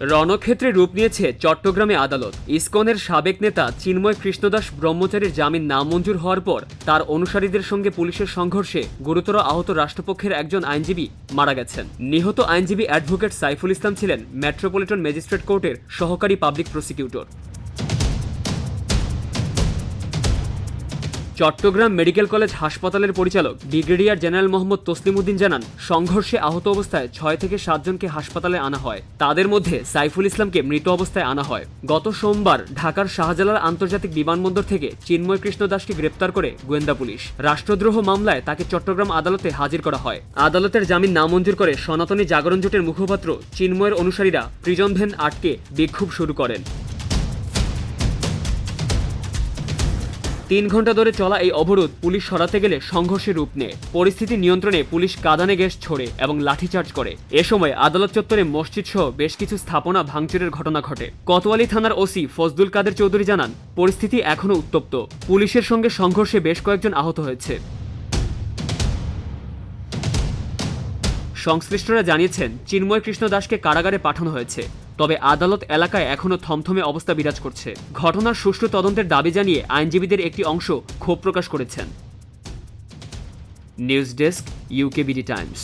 রণক্ষেত্রে রূপ নিয়েছে চট্টগ্রামে আদালত। ইসকনের সাবেক নেতা চিন্ময় কৃষ্ণদাস ব্রহ্মচারীর জামিন নামঞ্জুর হওয়ার পর তার অনুসারীদের সঙ্গে পুলিশের সংঘর্ষে গুরুতর আহত রাষ্ট্রপক্ষের একজন আইনজীবী মারা গেছেন। নিহত আইনজীবী অ্যাডভোকেট সাইফুল ইসলাম ছিলেন মেট্রোপলিটন ম্যাজিস্ট্রেট কোর্টের সহকারী public prosecutor. Chittagong medical college হাসপাতালের পরিচালক ব্রিগেডিয়ার জেনারেল মোহাম্মদ তসলিমউদ্দিন জানান, সংঘর্ষে আহত অবস্থায় ছয় থেকে সাতজনকে হাসপাতালে আনা হয়। তাদের মধ্যে সাইফুল ইসলামকে মৃত অবস্থায় আনা হয়। গত সোমবার ঢাকার শাহজালাল আন্তর্জাতিক বিমানবন্দর থেকে চিন্ময় কৃষ্ণ দাসকে গ্রেপ্তার করে গোয়েন্দা পুলিশ। রাষ্ট্রদ্রোহ মামলায় তাকে চট্টগ্রাম আদালতে হাজির করা হয়। আদালতের জামিন নামঞ্জুর করে সনাতনী জাগরণ জোটের মুখপাত্র চিন্ময়ের অনুসারীরা প্রিজন ভ্যান আটকে বিক্ষোভ শুরু করেন। তিন ঘণ্টা ধরে চলা এই অবরোধ পুলিশ সরাতে গেলে সংঘর্ষে রূপ নেয়। পরিস্থিতি নিয়ন্ত্রণে পুলিশ কাদানে গ্যাস ছোড়ে এবং লাঠিচার্জ করে। এ সময় আদালত চত্বরে মসজিদ সহ বেশ কিছু স্থাপনা ভাঙচুরের ঘটনা ঘটে। কোতোয়ালি থানার ওসি ফজদুল কাদের চৌধুরী জানান, পরিস্থিতি এখনও উত্তপ্ত। পুলিশের সঙ্গে সংঘর্ষে বেশ কয়েকজন আহত হয়েছে। সংশ্লিষ্টরা জানিয়েছেন চিন্ময় কৃষ্ণ দাসকে কারাগারে পাঠানো হয়েছে। তবে আদালত এলাকায় এখনও থমথমে অবস্থা বিরাজ করছে। ঘটনার সুষ্ঠু তদন্তের দাবি জানিয়ে আইনজীবীদের একটি অংশ ক্ষোভ প্রকাশ করেছেন। News desk UKBD Times